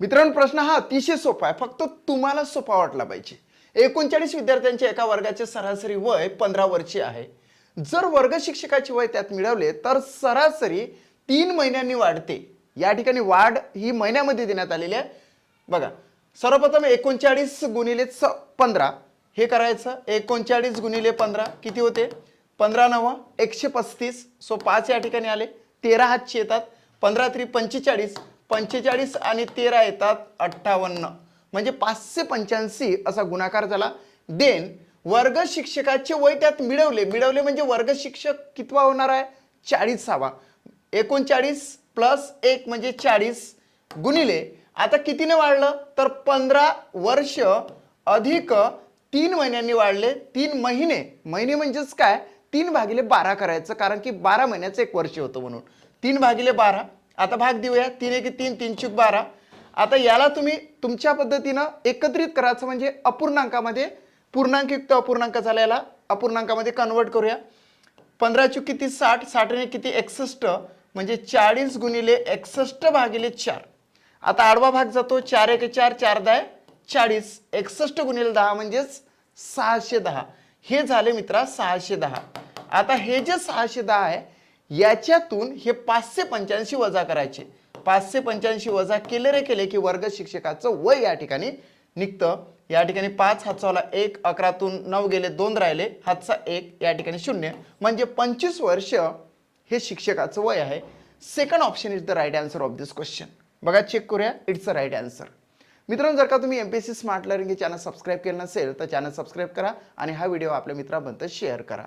मित्रांनो प्रश्न हा अतिशय सोपा आहे. फक्त तुम्हाला सोपा वाटला पाहिजे. एकोणचाळीस विद्यार्थ्यांचे एका वर्गाचे सरासरी वय पंधरा वर्षे आहे. जर वर्ग शिक्षकाचे वय त्यात मिळवले तर सरासरी तीन महिन्यांनी वाढते. या ठिकाणी वाढ ही महिन्यामध्ये देण्यात आलेली आहे. बघा सर्वप्रथम एकोणचाळीस गुणिले स पंधरा. हे करायचं एकोणचाळीस गुणिले पंधरा किती होते? पंधरा नव एकशे पस्तीस. सो पाच या ठिकाणी आले. तेरा हातचे येतात. पंधरा तरी पंचेचाळीस. पंचेचाळीस आणि तेरा येतात अठ्ठावन्न. म्हणजे पाचशे पंच्याऐंशी असा गुणाकार झाला. देन वर्ग शिक्षकाचे वय त्यात मिळवले. मिळवले म्हणजे वर्ग शिक्षक कितवा होणार आहे? चाळीसावा. एकोणचाळीस प्लस एक म्हणजे चाळीस गुणिले. आता कितीने वाढलं? तर पंधरा वर्ष अधिक तीन महिन्यांनी वाढले. तीन महिने. महिने म्हणजेच काय? तीन भागिले बारा करायचं. कारण की बारा महिन्याचं एक वर्ष होतं म्हणून. तीन भागिले बारा. आता भाग देऊया. तीन एक तीन तीन चूक बारा. आता याला तुम्ही तुमच्या पद्धतीनं एकत्रित करायचं म्हणजे अपूर्णांकामध्ये पूर्णांकयुक्त अपूर्णांक झाला याला. अपूर्णांकामध्ये कन्वर्ट करूया. पंधरा चूक किती? साठ. साठने किती? एकसष्ट. म्हणजे चाळीस गुणिले एकसष्ट भागिले चार. आता आडवा भाग जातो. चार एक चार चार दहा चाळीस. एकसष्ट गुणिले दहा म्हणजेच सहाशे दहा. हे झाले मित्रा सहाशे दहा. आता हे जे सहाशे दहा आहे याच्यातून हे पाचशे पंच्याऐंशी वजा करायचे. पाचशे पंच्याऐंशी वजा केले रे केले की वर्ग शिक्षकाचं वय या ठिकाणी निघतं. या ठिकाणी पाच हातचावला एक अकरातून नऊ गेले दोन राहिले हातचा एक या ठिकाणी शून्य. म्हणजे पंचवीस वर्ष हे शिक्षकाचं वय आहे. Second option is the right answer of this question बघा चेक करूया. इट्स अ राईट आन्सर मित्रांनो जर का तुम्ही M P S C smart learning channel subscribe केलं नसेल तर चॅनल सबस्क्राईब करा आणि हा व्हिडिओ आपल्या मित्रांपर्यंत शेअर करा.